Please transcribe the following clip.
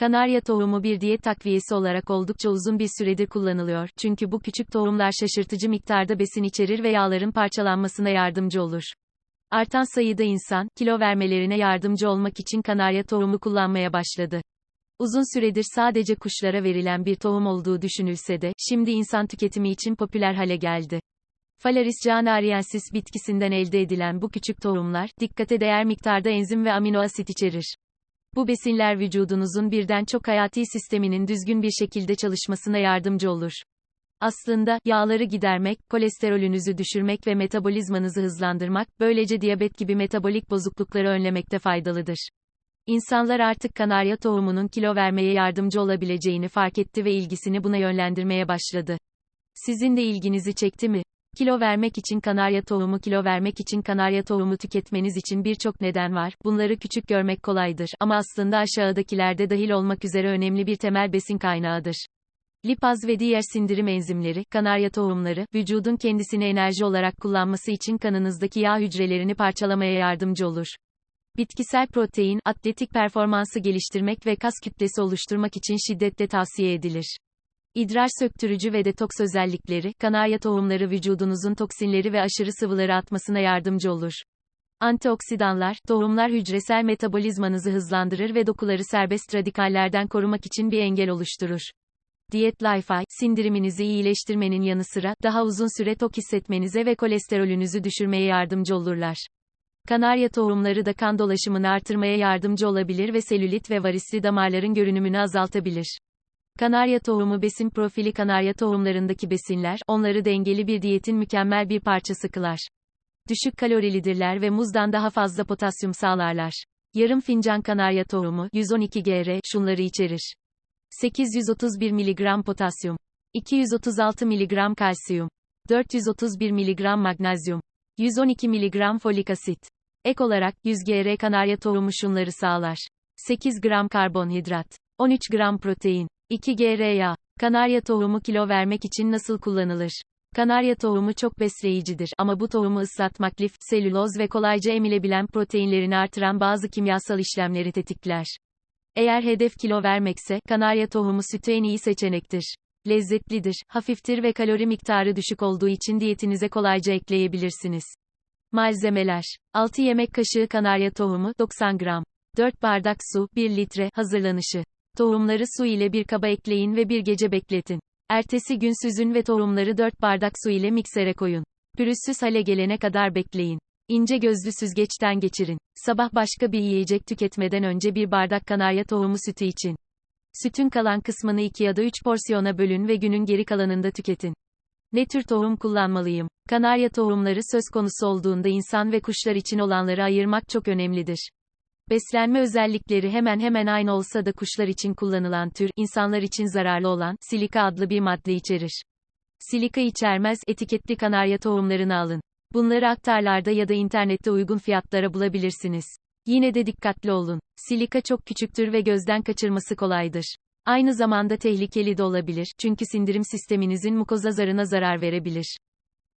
Kanarya tohumu bir diyet takviyesi olarak oldukça uzun bir süredir kullanılıyor. Çünkü bu küçük tohumlar şaşırtıcı miktarda besin içerir ve yağların parçalanmasına yardımcı olur. Artan sayıda insan, kilo vermelerine yardımcı olmak için kanarya tohumu kullanmaya başladı. Uzun süredir sadece kuşlara verilen bir tohum olduğu düşünülse de, şimdi insan tüketimi için popüler hale geldi. Phalaris canariensis bitkisinden elde edilen bu küçük tohumlar, dikkate değer miktarda enzim ve amino asit içerir. Bu besinler vücudunuzun birden çok hayati sisteminin düzgün bir şekilde çalışmasına yardımcı olur. Aslında, yağları gidermek, kolesterolünüzü düşürmek ve metabolizmanızı hızlandırmak, böylece diyabet gibi metabolik bozuklukları önlemekte faydalıdır. İnsanlar artık kanarya tohumunun kilo vermeye yardımcı olabileceğini fark etti ve ilgisini buna yönlendirmeye başladı. Sizin de ilginizi çekti mi? Kilo vermek için kanarya tohumu kilo vermek için kanarya tohumu tüketmeniz için birçok neden var. Bunları küçük görmek kolaydır ama aslında aşağıdakilerde dahil olmak üzere önemli bir temel besin kaynağıdır. Lipaz ve diğer sindirim enzimleri, kanarya tohumları, vücudun kendisini enerji olarak kullanması için kanınızdaki yağ hücrelerini parçalamaya yardımcı olur. Bitkisel protein, atletik performansı geliştirmek ve kas kütlesi oluşturmak için şiddetle tavsiye edilir. İdrar söktürücü ve detoks özellikleri, kanarya tohumları vücudunuzun toksinleri ve aşırı sıvıları atmasına yardımcı olur. Antioksidanlar, tohumlar hücresel metabolizmanızı hızlandırır ve dokuları serbest radikallerden korumak için bir engel oluşturur. Diyet Lifey, sindiriminizi iyileştirmenin yanı sıra, daha uzun süre tok hissetmenize ve kolesterolünüzü düşürmeye yardımcı olurlar. Kanarya tohumları da kan dolaşımını artırmaya yardımcı olabilir ve selülit ve varisli damarların görünümünü azaltabilir. Kanarya tohumu besin profili kanarya tohumlarındaki besinler, onları dengeli bir diyetin mükemmel bir parçası kılar. Düşük kalorilidirler ve muzdan daha fazla potasyum sağlarlar. Yarım fincan kanarya tohumu, 112 gr, şunları içerir. 831 mg potasyum, 236 mg kalsiyum, 431 mg magnezyum, 112 mg folik asit. Ek olarak, 100 gr kanarya tohumu şunları sağlar. 8 gram karbonhidrat, 13 gram protein, 2 gr yağ. Kanarya tohumu kilo vermek için nasıl kullanılır? Kanarya tohumu çok besleyicidir ama bu tohumu ıslatmak lif, selüloz ve kolayca emilebilen proteinlerini artıran bazı kimyasal işlemleri tetikler. Eğer hedef kilo vermekse, kanarya tohumu sütü en iyi seçenektir. Lezzetlidir, hafiftir ve kalori miktarı düşük olduğu için diyetinize kolayca ekleyebilirsiniz. Malzemeler 6 yemek kaşığı kanarya tohumu 90 gram 4 bardak su 1 litre hazırlanışı Tohumları su ile bir kaba ekleyin ve bir gece bekletin. Ertesi gün süzün ve tohumları 4 bardak su ile miksere koyun. Pürüzsüz hale gelene kadar bekleyin. İnce gözlü süzgeçten geçirin. Sabah başka bir yiyecek tüketmeden önce bir bardak kanarya tohumu sütü için. Sütün kalan kısmını 2 ya da 3 porsiyona bölün ve günün geri kalanında tüketin. Ne tür tohum kullanmalıyım? Kanarya tohumları söz konusu olduğunda insan ve kuşlar için olanları ayırmak çok önemlidir. Beslenme özellikleri hemen hemen aynı olsa da kuşlar için kullanılan tür, insanlar için zararlı olan, silika adlı bir madde içerir. Silika içermez, etiketli kanarya tohumlarını alın. Bunları aktarlarda ya da internette uygun fiyatlara bulabilirsiniz. Yine de dikkatli olun. Silika çok küçüktür ve gözden kaçırması kolaydır. Aynı zamanda tehlikeli de olabilir, çünkü sindirim sisteminizin mukoza zarına zarar verebilir.